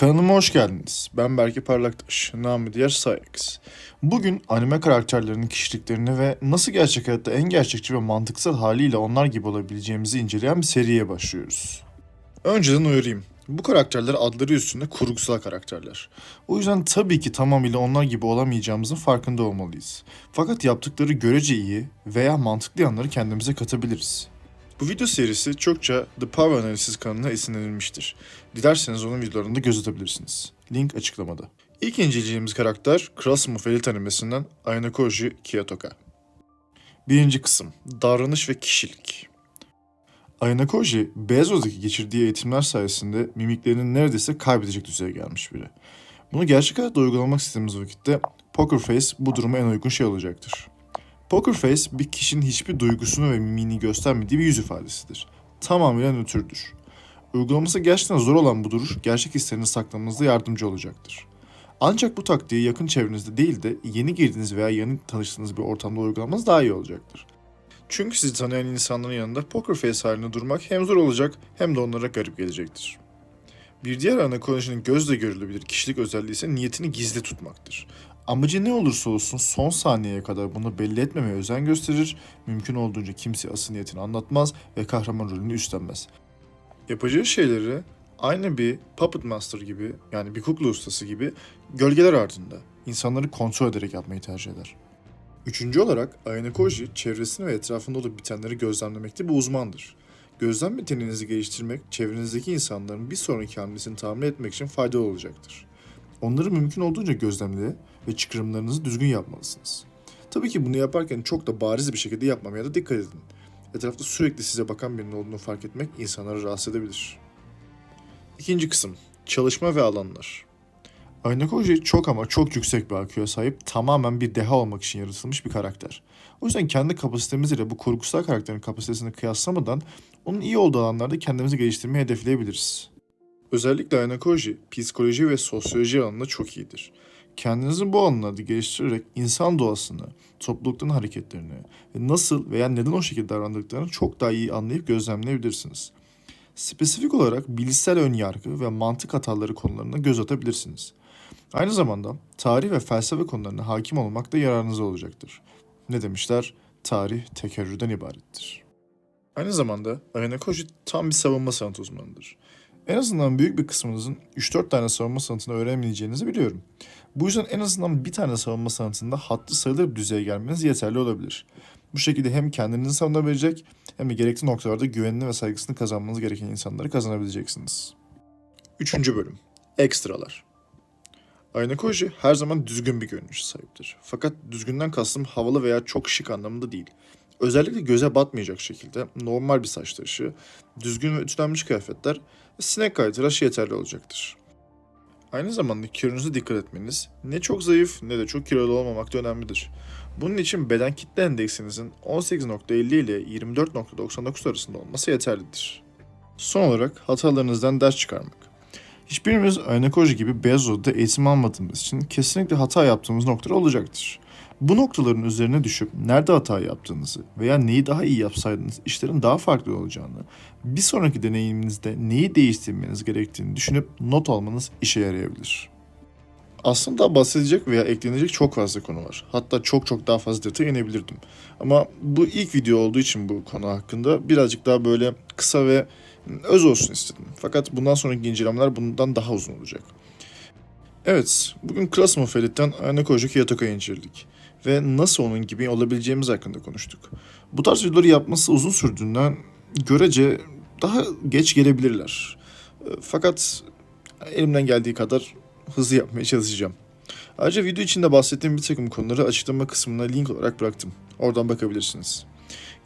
Kanalıma hoş geldiniz. Ben Berke Parlaktaş, namı diğer Sayax. Bugün anime karakterlerinin kişiliklerini ve nasıl gerçek hayatta en gerçekçi ve mantıksal haliyle onlar gibi olabileceğimizi inceleyen bir seriye başlıyoruz. Önceden uyarayım. Bu karakterler adları üstünde kurgusal karakterler. O yüzden tabii ki tamamıyla onlar gibi olamayacağımızın farkında olmalıyız. Fakat yaptıkları görece iyi veya mantıklı yanları kendimize katabiliriz. Bu video serisi çokça The Power Analysis kanalına esinlenilmiştir. Dilerseniz onun videolarını da göz atabilirsiniz. Link açıklamada. İlk inceleyeceğimiz karakter Krasmo Felit animesinden Ayanokoji Kiyotoka. Birinci kısım Davranış ve Kişilik Ayanokoji, Beyazoz'daki geçirdiği eğitimler sayesinde mimiklerinin neredeyse kaybedecek düzeye gelmiş biri. Bunu gerçek hayatta uygulamak istediğimiz vakitte Poker Face bu duruma en uygun şey olacaktır. Poker Face bir kişinin hiçbir duygusunu ve mimini göstermediği bir yüz ifadesidir. Tamamıyla nötrdür. Uygulaması gerçekten zor olan bu duruş gerçek hislerini saklamanızda yardımcı olacaktır. Ancak bu taktiği yakın çevrenizde değil de yeni girdiğiniz veya yeni tanıştığınız bir ortamda uygulamanız daha iyi olacaktır. Çünkü sizi tanıyan insanların yanında poker face halinde durmak hem zor olacak hem de onlara garip gelecektir. Bir diğer ana konuşunun gözle görülebilir kişilik özelliği ise niyetini gizli tutmaktır. Amacı ne olursa olsun son saniyeye kadar bunu belli etmemeye özen gösterir, mümkün olduğunca kimseye asıl niyetini anlatmaz ve kahraman rolünü üstlenmez. Yapacağı şeyleri aynı bir puppet master gibi yani bir kukla ustası gibi gölgeler ardında insanları kontrol ederek yapmayı tercih eder. Üçüncü olarak Ayane Koji çevresini ve etrafında olup bitenleri gözlemlemekte bir uzmandır. Gözlem yeteneğinizi geliştirmek, çevrenizdeki insanların bir sonraki hamlesini tahmin etmek için faydalı olacaktır. Onları mümkün olduğunca gözlemle ve çıkarımlarınızı düzgün yapmalısınız. Tabii ki bunu yaparken çok da bariz bir şekilde yapmamaya da dikkat edin. Etrafta sürekli size bakan birinin olduğunu fark etmek insanları rahatsız edebilir. İkinci kısım, çalışma ve alanlar. Aynakoji çok ama çok yüksek bir IQ'ya sahip tamamen bir deha olmak için yaratılmış bir karakter. O yüzden kendi kapasitemiz ile bu kurgusal karakterin kapasitesini kıyaslamadan onun iyi olduğu alanlarda kendimizi geliştirmeyi hedefleyebiliriz. Özellikle Aynakoji psikoloji ve sosyoloji alanında çok iyidir. Kendinizi bu alanlarda geliştirerek insan doğasını, topluluktan hareketlerini ve nasıl veya neden o şekilde davrandıklarını çok daha iyi anlayıp gözlemleyebilirsiniz. Spesifik olarak bilişsel önyargı ve mantık hataları konularına göz atabilirsiniz. Aynı zamanda tarih ve felsefe konularına hakim olmak da yararınıza olacaktır. Ne demişler? Tarih tekerrürden ibarettir. Aynı zamanda Koji tam bir savunma sanat uzmanıdır. En azından büyük bir kısmınızın 3-4 tane savunma sanatını öğrenemeyeceğinizi biliyorum. Bu yüzden en azından bir tane savunma sanatında hatlı sayılır bir düzeye gelmeniz yeterli olabilir. Bu şekilde hem kendinizi savunabilecek hem de gerekli noktalarda güvenini ve saygısını kazanmanız gereken insanları kazanabileceksiniz. Üçüncü bölüm. Ekstralar. Ayna Koji her zaman düzgün bir görünüşe sahiptir. Fakat düzgünden kastım havalı veya çok şık anlamında değil. Özellikle göze batmayacak şekilde normal bir saç tıraşı, düzgün ve ütülenmiş kıyafetler sinek kaytıraş yeterli olacaktır. Aynı zamanda kilolunuza dikkat etmeniz ne çok zayıf ne de çok kilolu olmamak da önemlidir. Bunun için beden kitle endeksinizin 18.50 ile 24.99 arasında olması yeterlidir. Son olarak hatalarınızdan ders çıkarmak. Hiçbirimiz Aynakoji gibi beyaz odada eğitim almadığımız için kesinlikle hata yaptığımız noktalar olacaktır. Bu noktaların üzerine düşüp nerede hata yaptığınızı veya neyi daha iyi yapsaydınız işlerin daha farklı olacağını, bir sonraki deneyiminizde neyi değiştirmeniz gerektiğini düşünüp not almanız işe yarayabilir. Aslında bahsedecek veya eklenecek çok fazla konu var. Hatta çok çok daha fazla detay inebilirdim. Ama bu ilk video olduğu için bu konu hakkında birazcık daha böyle kısa ve öz olsun istedim. Fakat bundan sonraki incelemeler bundan daha uzun olacak. Evet, bugün Krasmo Ferit'ten Anakoji Kiyotoka'yı inceledik. Ve nasıl onun gibi olabileceğimiz hakkında konuştuk. Bu tarz videoları yapması uzun sürdüğünden görece daha geç gelebilirler. Fakat elimden geldiği kadar hızlı yapmaya çalışacağım. Ayrıca video içinde bahsettiğim bir takım konuları açıklama kısmına link olarak bıraktım. Oradan bakabilirsiniz.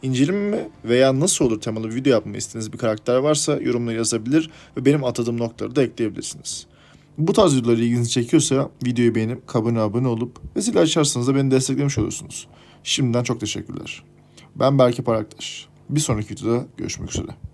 İnceleme veya nasıl olur temalı bir video yapmayı istediğiniz bir karakter varsa yorumlara yazabilir ve benim atadığım noktaları da ekleyebilirsiniz. Bu tarz videolar ilginizi çekiyorsa videoyu beğenip kabına abone olup ve zil açarsanız da beni desteklemiş olursunuz. Şimdiden çok teşekkürler. Ben Berke Paraktaş. Bir sonraki videoda görüşmek üzere.